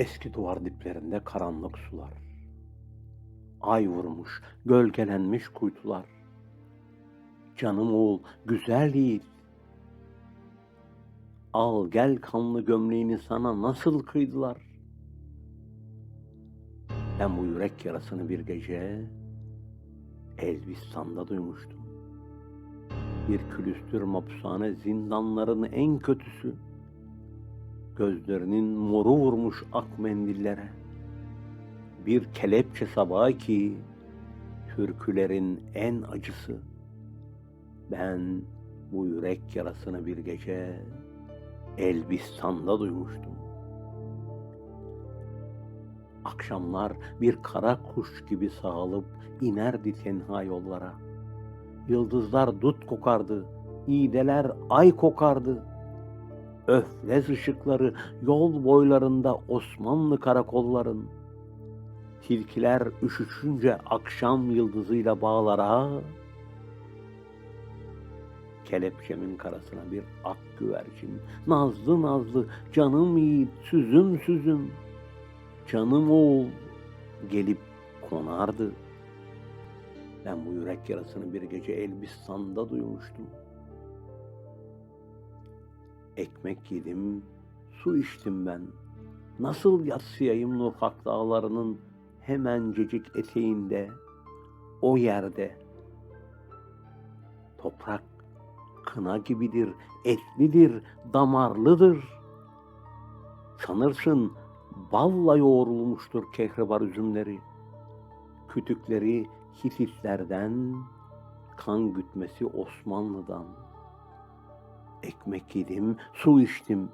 Eski duvar diplerinde karanlık sular. Ay vurmuş, gölgelenmiş kuytular. Canım oğul, güzel yiğit. Al gel kanlı gömleğini sana nasıl kıydılar? Ben bu yürek yarasını bir gece Elbistan'da duymuştum. Bir külüstür mapusane zindanların en kötüsü. Gözlerinin moru vurmuş ak mendillere. Bir kelepçe sabahı ki türkülerin en acısı. Ben bu yürek yarasını bir gece Elbistan'da duymuştum. Akşamlar bir kara kuş gibi sağılıp inerdi tenha yollara. Yıldızlar dut kokardı, iğdeler ay kokardı. Öflez ışıkları yol boylarında Osmanlı karakolların. Tilkiler üşüşünce akşam yıldızıyla bağlara, kelepçemin karasına bir ak güvercin, nazlı nazlı canım yiğit süzüm süzüm, canım oğul gelip konardı. Ben bu yürek yarasını bir gece Elbistan'da duymuştum. Ekmek yedim, su içtim ben. Nasıl yatsıyayım Nurhak dağlarının hemencecik eteğinde, o yerde. Toprak kına gibidir, etlidir, damarlıdır. Sanırsın balla yoğrulmuştur kehribar üzümleri. Kütükleri Hititlerden, kan gütmesi Osmanlı'dan. Ekmek yedim, su içtim.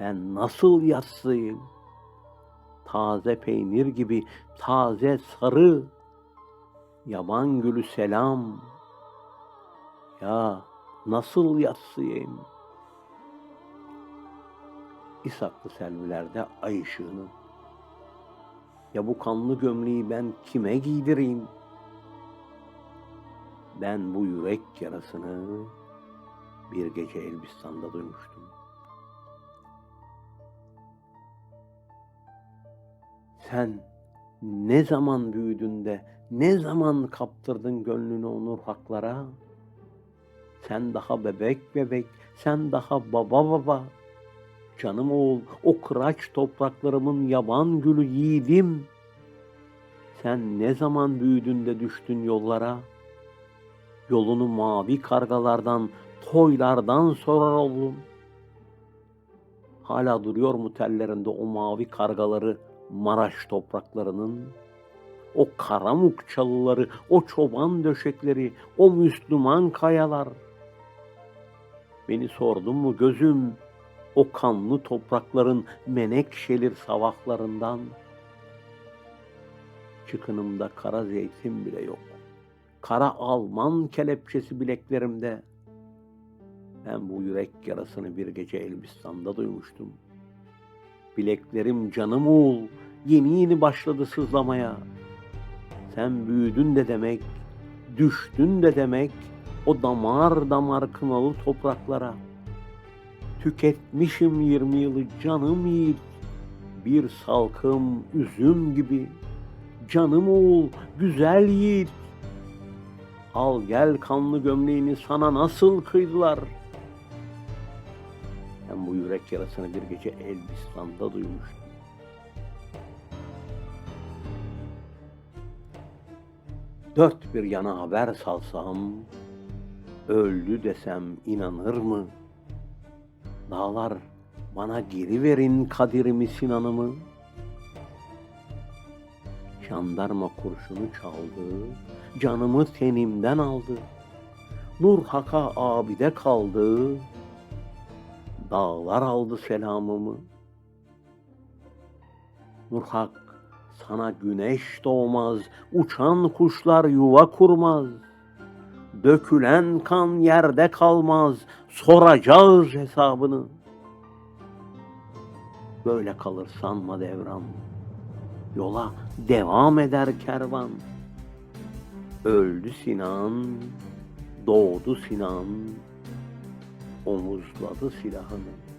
Ben nasıl yatsıyım? Taze peynir gibi taze sarı. Yaban gülü selam. Ya nasıl yatsıyım? İshaklı selvilerde ay ışığını. Ya bu kanlı gömleği ben kime giydireyim? Ben bu yürek yarasını bir gece Elbistan'da duymuştum. Sen ne zaman büyüdün de ne zaman kaptırdın gönlünü onur haklara? Sen daha bebek bebek, sen daha baba baba. Canım oğul, o kıraç topraklarımın yaban gülü yiğidim. Sen ne zaman büyüdün de düştün yollara? Yolunu mavi kargalardan, toylardan sorar oğlum. Hala duruyor mu tellerinde o mavi kargaları Maraş topraklarının? O karamuk çalıları, o çoban döşekleri, o Müslüman kayalar. Beni sordun mu gözüm, o kanlı toprakların menekşelir savaklarından. Çıkınımda kara zeytin bile yok. Kara Alman kelepçesi bileklerimde. Ben bu yürek yarasını bir gece Elbistan'da duymuştum. Bileklerim canım oğul yeni yeni başladı sızlamaya. Sen büyüdün de demek, düştün de demek o damar damar kınalı topraklara.'' Tüketmişim yirmi yılı canım yiğit, bir salkım üzüm gibi. Canım oğul, güzel yiğit. Al gel kanlı gömleğini sana nasıl kıydılar? Ben bu yürek yarasını bir gece Elbistan'da duymuştum. Dört bir yana haber salsam, öldü desem inanır mı?'' Dağlar bana geri verin kadirimi Sinan'ımı. Jandarma kurşunu çaldı, canımı tenimden aldı. Nur Hak'a abide kaldı, dağlar aldı selamımı. Nur Hak, sana güneş doğmaz, uçan kuşlar yuva kurmaz. Dökülen kan yerde kalmaz, soracağız hesabını. Böyle kalır sanma devran. Yola devam eder kervan. Öldü Sinan, doğdu Sinan, omuzladı silahını.